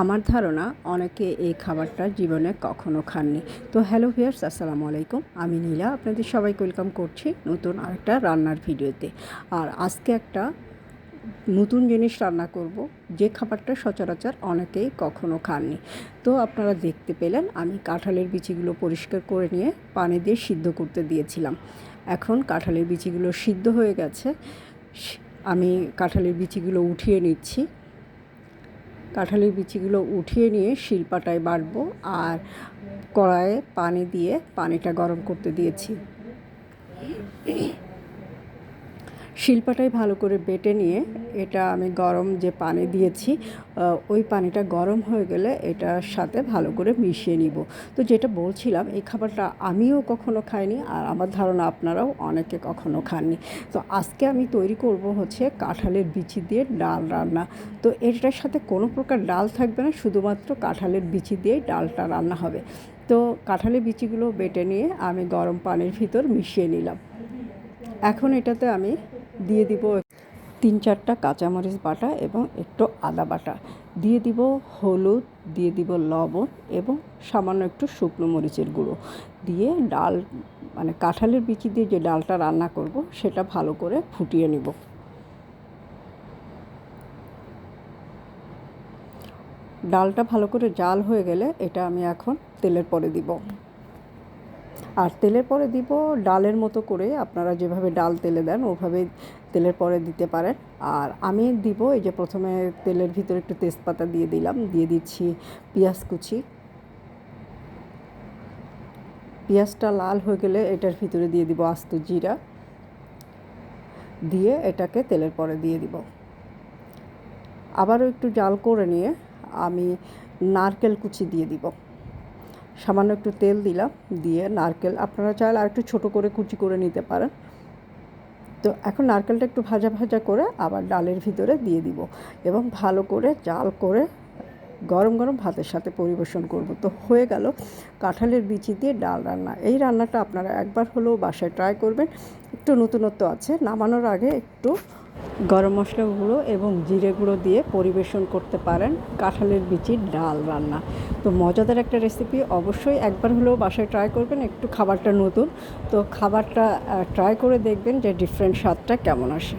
আমার ধারণা অনেকে এই খাবারটা জীবনে কখনো খাননি। তো হ্যালো ভিয়ার্স আসসালামু আলাইকুম। আমি নীলা, আপনাদের সবাইকে ওয়েলকাম করছি নতুন আরেকটা রান্নার ভিডিওতে। আর আজকে একটা নতুন জিনিস রান্না করব, যে খাবারটা সচরাচর অনেকেই কখনো খাননি। তো আপনারা দেখতে পেলেন, আমি কাঁঠালের বিচিগুলো পরিষ্কার করে নিয়ে পানি দিয়ে সিদ্ধ করতে দিয়েছিলাম। এখন কাঁঠালের বিচিগুলো সিদ্ধ হয়ে গেছে, আমি কাঁঠালের বিচিগুলো উঠিয়ে নিচ্ছি। কাঁঠালের বিচিগুলো উঠিয়ে নিয়ে শিলপাটায় বাটবো আর কড়াইয়ে পানি দিয়ে পানিটা গরম করতে দিয়েছি। শিলপাটাই ভালো করে বেটে নিয়ে এটা আমি গরম যে পানি দিয়েছি ওই পানিটা গরম হয়ে গেলে এটার সাথে ভালো করে মিশিয়ে নিব। তো যেটা বলছিলাম, এই খাবারটা আমিও কখনো খাইনি আর আমার ধারণা আপনারাও অনেকে কখনো খাননি। তো আজকে আমি তৈরি করব হচ্ছে কাঁঠালের বিচি দিয়ে ডাল রান্না। তো এটার সাথে কোনো প্রকার ডাল থাকবে না, শুধুমাত্র কাঁঠালের বিচি দিয়েই ডালটা রান্না হবে। তো কাঁঠালের বিচিগুলো বেটে নিয়ে আমি গরম পানির ভিতর মিশিয়ে নিলাম। এখন এটাতে আমি দিয়ে দিব তিন চারটা কাঁচামরিচ বাটা এবং একটু আদা বাটা। দিয়ে দিব হলুদ, দিয়ে দিব লবণ এবং সামান্য একটু শুকনো মরিচের গুঁড়ো। দিয়ে ডাল মানে কাঁঠালের বিচি দিয়ে যে ডালটা রান্না করব, সেটা ভালো করে ফুটিয়ে নিব। ডালটা ভালো করে জাল হয়ে গেলে এটা আমি এখন তেলের পরে দিব। আর তেলের পরে দিব ডালের মতো করে আপনারা যেভাবে ডাল তেলে দেন, ওভাবে তেলের পরে দিতে পারেন। আর আমি দিব এই যে প্রথমে তেলের ভিতরে একটু তেজপাতা দিয়ে দিলাম, দিয়ে দিচ্ছি পেঁয়াজ কুচি। পেঁয়াজটা লাল হয়ে গেলে এটার ভিতরে দিয়ে দিব আস্ত জিরা। দিয়ে এটাকে তেলের পরে দিয়ে দিব। আবারও একটু জাল করে নিয়ে আমি নারকেল কুচি দিয়ে দিব। সামান্য একটু তেল দিলাম, দিয়ে নারকেল আপনারা চাইলে আর একটু ছোটো করে কুচি করে নিতে পারেন। তো এখন নারকেলটা একটু ভাজা ভাজা করে আবার ডালের ভিতরে দিয়ে দিব এবং ভালো করে জাল করে গরম গরম ভাতের সাথে পরিবেশন করব। তো হয়ে গেল কাঁঠালের বিচি দিয়ে ডাল রান্না। এই রান্নাটা আপনারা একবার হলেও বাসায় ট্রাই করবেন। একটু নতুনত্ব আছে, নামানোর আগে একটু গরম মশলা গুঁড়ো এবং জিরে গুঁড়ো দিয়ে পরিবেশন করতে পারেন কাঁঠালের বিচির ডাল রান্না। তো মজাদার একটা রেসিপি অবশ্যই একবার হলেও বাসায় ট্রাই করবেন, একটু খাবারটা নতুন। তো খাবারটা ট্রাই করে দেখবেন যে ডিফারেন্ট স্বাদটা কেমন আসে।